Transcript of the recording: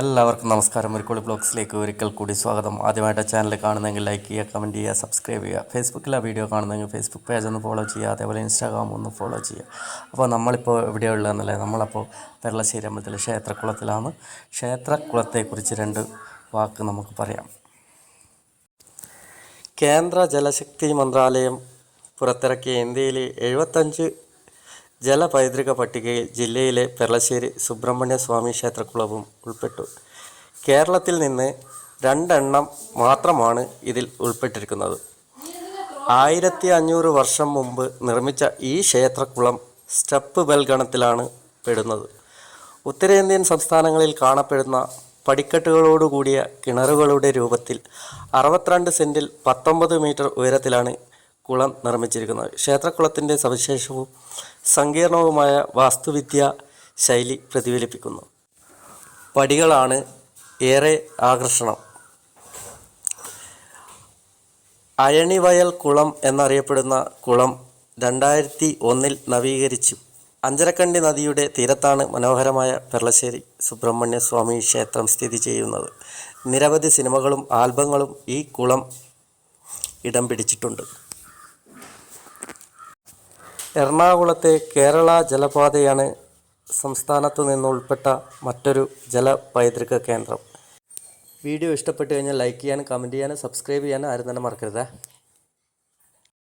എല്ലാവർക്കും നമസ്കാരം. ഒരിക്കൽ ബ്ലോഗ്സിലേക്ക് ഒരിക്കൽ കൂടി സ്വാഗതം. ആദ്യമായിട്ട് ചാനൽ കാണുന്നെങ്കിൽ ലൈക്ക് ചെയ്യുക കമന്റ് ചെയ്യുക സബ്സ്ക്രൈബ് ചെയ്യുക. ഫേസ്ബുക്കിലെ വീഡിയോ കാണുന്നെങ്കിൽ ഫേസ്ബുക്ക് പേജ് ഒന്ന് ഫോളോ ചെയ്യുക അതേപോലെ ഇൻസ്റ്റാഗ്രാം ഒന്ന് ഫോളോ ചെയ്യുക. അപ്പോൾ നമ്മളിപ്പോൾ എവിടെയുള്ളതെന്നല്ലേ നമ്മളപ്പോൾ പെരളശ്ശേരി അമ്പലത്തിൽ ക്ഷേത്രക്കുളത്തിലാണ്. ക്ഷേത്രക്കുളത്തെക്കുറിച്ച് രണ്ട് വാക്ക് നമുക്ക് പറയാം. കേന്ദ്ര ജലശക്തി മന്ത്രാലയം പുറത്തിറക്കിയ ഇന്ത്യയിലെ എഴുപത്തഞ്ച് ജലപൈതൃക പട്ടികയിൽ ജില്ലയിലെ പെർളശ്ശേരി സുബ്രഹ്മണ്യ സ്വാമി ക്ഷേത്രക്കുളവും ഉൾപ്പെട്ടു. കേരളത്തിൽ നിന്ന് രണ്ടെണ്ണം മാത്രമാണ് ഇതിൽ ഉൾപ്പെട്ടിരിക്കുന്നത്. ആയിരത്തി അഞ്ഞൂറ് വർഷം മുമ്പ് നിർമ്മിച്ച ഈ ക്ഷേത്രക്കുളം സ്റ്റെപ്പ് ബൽഗണത്തിലാണ് പെടുന്നത്. ഉത്തരേന്ത്യൻ സംസ്ഥാനങ്ങളിൽ കാണപ്പെടുന്ന പടിക്കെട്ടുകളോടുകൂടിയ കിണറുകളുടെ രൂപത്തിൽ അറുപത്തിരണ്ട് സെന്റിൽ പത്തൊമ്പത് മീറ്റർ ഉയരത്തിലാണ് കുളം നിർമ്മിച്ചിരിക്കുന്നത് ക്ഷേത്രക്കുളത്തിന്റെ സവിശേഷവും സങ്കീർണവുമായ വാസ്തുവിദ്യ ശൈലി പ്രതിഫലിപ്പിക്കുന്നു. പടികളാണ് ഏറെ ആകർഷണം. അയണിവയൽ കുളം എന്നറിയപ്പെടുന്ന കുളം രണ്ടായിരത്തി ഒന്നിൽ നവീകരിച്ചു. അഞ്ചരക്കണ്ടി നദിയുടെ തീരത്താണ് മനോഹരമായ പെർളശ്ശേരി സുബ്രഹ്മണ്യസ്വാമി ക്ഷേത്രം സ്ഥിതി ചെയ്യുന്നത്. നിരവധി സിനിമകളും ആൽബങ്ങളും ഈ കുളം ഇടം പിടിച്ചിട്ടുണ്ട്. എറണാകുളത്തെ കേരള ജലപാതയാണ് സംസ്ഥാനത്തു നിന്നുൾപ്പെട്ട മറ്റൊരു ജല പൈതൃക കേന്ദ്രം. വീഡിയോ ഇഷ്ടപ്പെട്ടു കഴിഞ്ഞാൽ ലൈക്ക് ചെയ്യാനും കമന്റ് ചെയ്യാനും സബ്സ്ക്രൈബ് ചെയ്യാനും ആരും തന്നെ മറക്കരുത്.